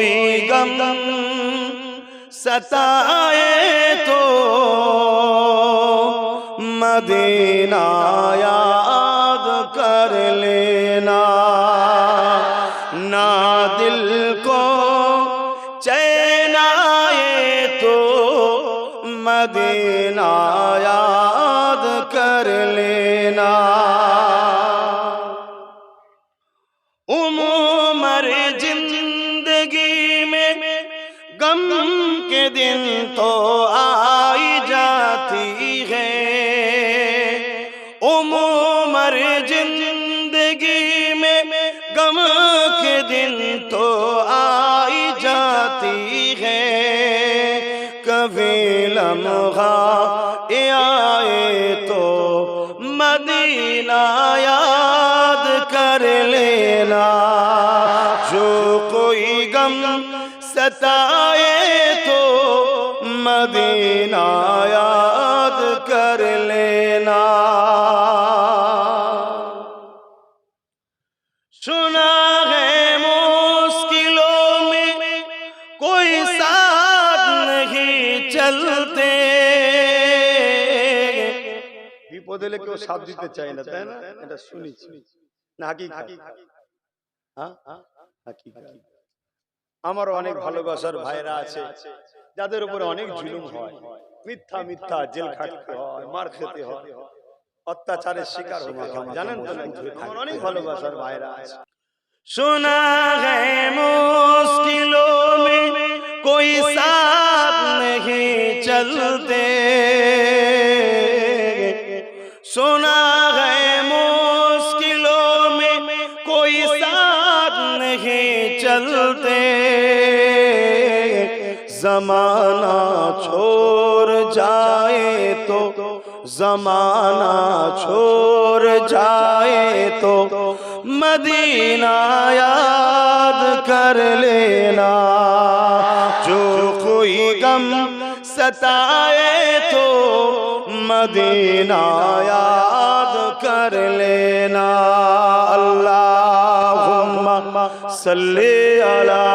कोई गम सताए तो मदीना याद कर लेना ना दिल को चैन आए तो मदीना याद कर लेना दिन तो आई जाती है उमर जिंदगी में गम के दिन तो आई जाती है कभी लम्हा ये आए तो मदीना याद कर लेना जो कोई गम सताए तो मदीना याद कर लेना सुना है मुश्किलों में कोई साथ नहीं चलते বিপদ এলে কেউ সাথ দিতে চায় না তাই না এটা শুনেছি না হাকিকাত হ্যাঁ হাকিকাত আমারও অনেক ভালোবাসার ভাইরা আছে যাদের উপরে অনেক জুলুম হয়। মিথ্যা মিথ্যা জেল খাটতে হয় মার খেতে হয়। অত্যাচারের শিকার জানেন অনেক ভালোবাসার ভাইরা গে চলতে? গে সাথ চলতে? जमाना छोड़ जाए तो जमाना छोड़ जाए तो मदीना याद कर लेना। जो कोई गम सताए तो मदीना याद कर लेना। अल्लाह सल्ली अला